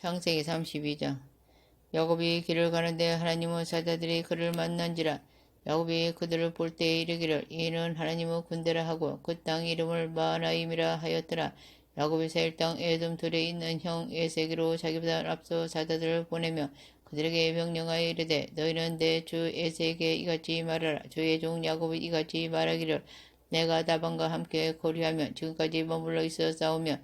창세기 32장. 야곱이 길을 가는데 하나님의 사자들이 그를 만난지라 야곱이 그들을 볼 때에 이르기를 이는 하나님의 군대라 하고 그 땅 이름을 마하나임이라 하였더라. 야곱이 세일 땅 에돔 들에 있는 형 에세기로 자기보다 앞서 사자들을 보내며 그들에게 명령하여 이르되 너희는 내 주 에세에게 이같이 말하라. 주의 종 야곱이 이같이 말하기를 내가 다방과 함께 거리하며 지금까지 머물러 있어 싸우며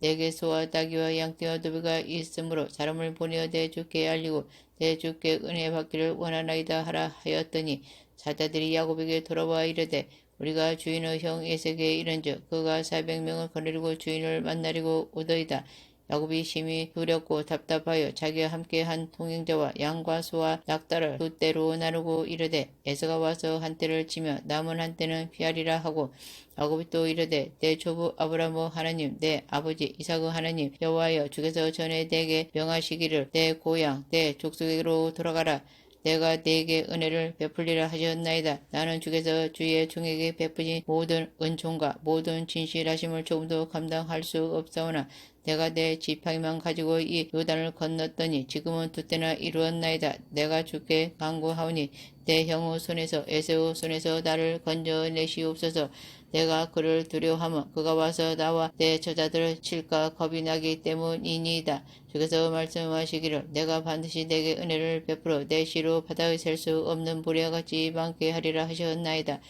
내게 소와 닭이와 양떼와 도비가 있으므로 사람을 보내어 내 주께 알리고 내 주께 은혜 받기를 원하나이다 하라 하였더니 사자들이 야곱에게 돌아와 이르되 우리가 주인의 형 에색에 이른즉 그가 사백 명을 거느리고 주인을 만나려고 오더이다. 야곱이 심히 두렵고 답답하여 자기와 함께 한 동행자와 양과 소와 낙타를 두 떼로 나누고 이르되 에서가 와서 한 떼를 치며 남은 한 떼는 피하리라 하고 야곱이 또 이르되 내 조부 아브라모 하나님 내 아버지 이삭의 하나님 여호와여 주께서 전에 내게 명하시기를 내 고향 내 족속에게로 돌아가라 내가 네게 은혜를 베풀리라 하셨나이다. 나는 주께서 주의 종에게 베푸신 모든 은총과 모든 진실하심을 조금도 감당할 수 없사오나 내가 내 지팡이만 가지고 이 요단을 건넜더니 지금은 두 때나 이루었나이다. 내가 주께 강구하오니 내 형의 손에서 에세의 손에서 나를 건져내시옵소서. 내가 그를 두려워하면 그가 와서 나와 내 저자들을 칠까 겁이 나기 때문이니이다. 주께서 말씀하시기를 내가 반드시 내게 은혜를 베풀어 내 시로 바다에 셀수 없는 모래와 같이 많게 하리라 하셨나이다.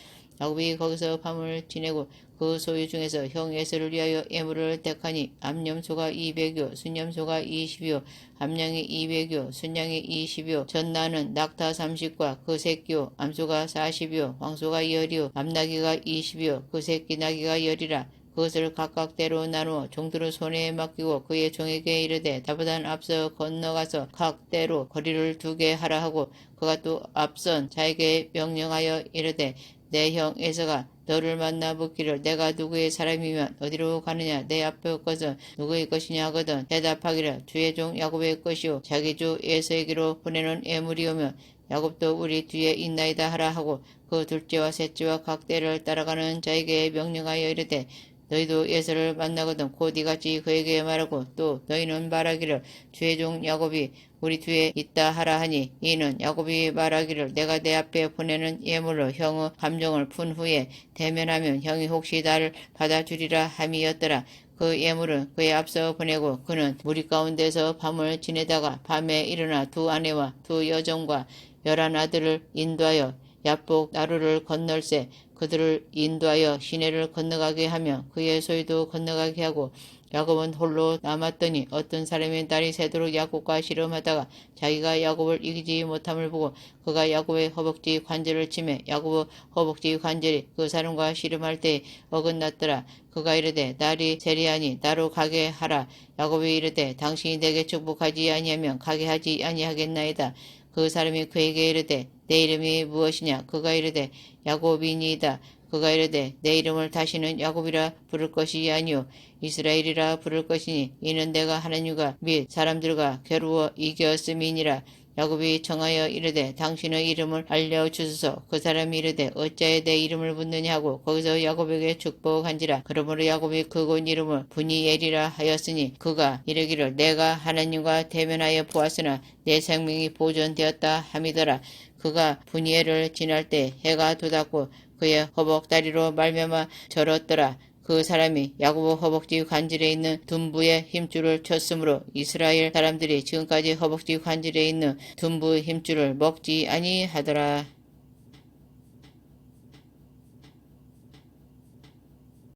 야곱이 거기서 밤을 지내고 그 소유 중에서 형 에서를 위하여 예물을 택하니 암염소가 200여 순염소가 20여 암양이 200여 순양이 20여 전나는 낙타 30과 그 새끼요 암소가 40여 황소가 10여 암나기가 20여 그 새끼 나기가 10이라. 그것을 각각 때로 나누어 종들의 손에 맡기고 그의 종에게 이르되 다보단 앞서 건너가서 각 때로 거리를 두게 하라 하고 그가 또 앞선 자에게 명령하여 이르되 내 형 에서가 너를 만나 묻기를 내가 누구의 사람이면 어디로 가느냐? 내 앞에 것은 누구의 것이냐? 하거든 대답하기를 주의 종 야곱의 것이요. 자기 주 에서에게로 보내는 애물이오며 야곱도 우리 뒤에 있나이다 하라 하고 그 둘째와 셋째와 각 때를 따라가는 자에게 명령하여 이르되 너희도 예서를 만나거든 곧 이같이 그에게 말하고 또 너희는 말하기를 주의 종 야곱이 우리 뒤에 있다 하라 하니 이는 야곱이 말하기를 내가 내 앞에 보내는 예물로 형의 감정을 푼 후에 대면하면 형이 혹시 나를 받아주리라 함이었더라. 그 예물은 그의 앞서 보내고 그는 무리 가운데서 밤을 지내다가 밤에 일어나 두 아내와 두 여종과 열한 아들을 인도하여 야복 나루를 건널세 그들을 인도하여 시내를 건너가게 하며 그의 소유도 건너가게 하고 야곱은 홀로 남았더니 어떤 사람의 딸이 새도록 야곱과 씨름하다가 자기가 야곱을 이기지 못함을 보고 그가 야곱의 허벅지 관절을 치매 야곱의 허벅지 관절이 그 사람과 씨름할 때 어긋났더라. 그가 이르되 날이 세리하니 나로 가게 하라. 야곱이 이르되 당신이 내게 축복하지 아니하면 가게 하지 아니하겠나이다. 그 사람이 그에게 이르되 내 이름이 무엇이냐? 그가 이르되 야곱이니이다. 그가 이르되 내 이름을 다시는 야곱이라 부를 것이 아니요 이스라엘이라 부를 것이니 이는 내가 하나님과 및 사람들과 겨루어 이겼음이니라 야곱이 정하여 이르되 당신의 이름을 알려주소서. 그 사람이 이르되 어찌하여 내 이름을 묻느냐 하고 거기서 야곱에게 축복한지라. 그러므로 야곱이 그곳 이름을 분이엘이라 하였으니 그가 이르기를 내가 하나님과 대면하여 보았으나 내 생명이 보존되었다 함이더라. 그가 분이엘을 지날 때 해가 돋았고 그의 허벅다리로 말미암아 절었더라 그 사람이 야고보 허벅지 관절에 있는 둔부의 힘줄을 쳤으므로 이스라엘 사람들이 지금까지 허벅지 관절에 있는 둔부 힘줄을 먹지 아니하더라.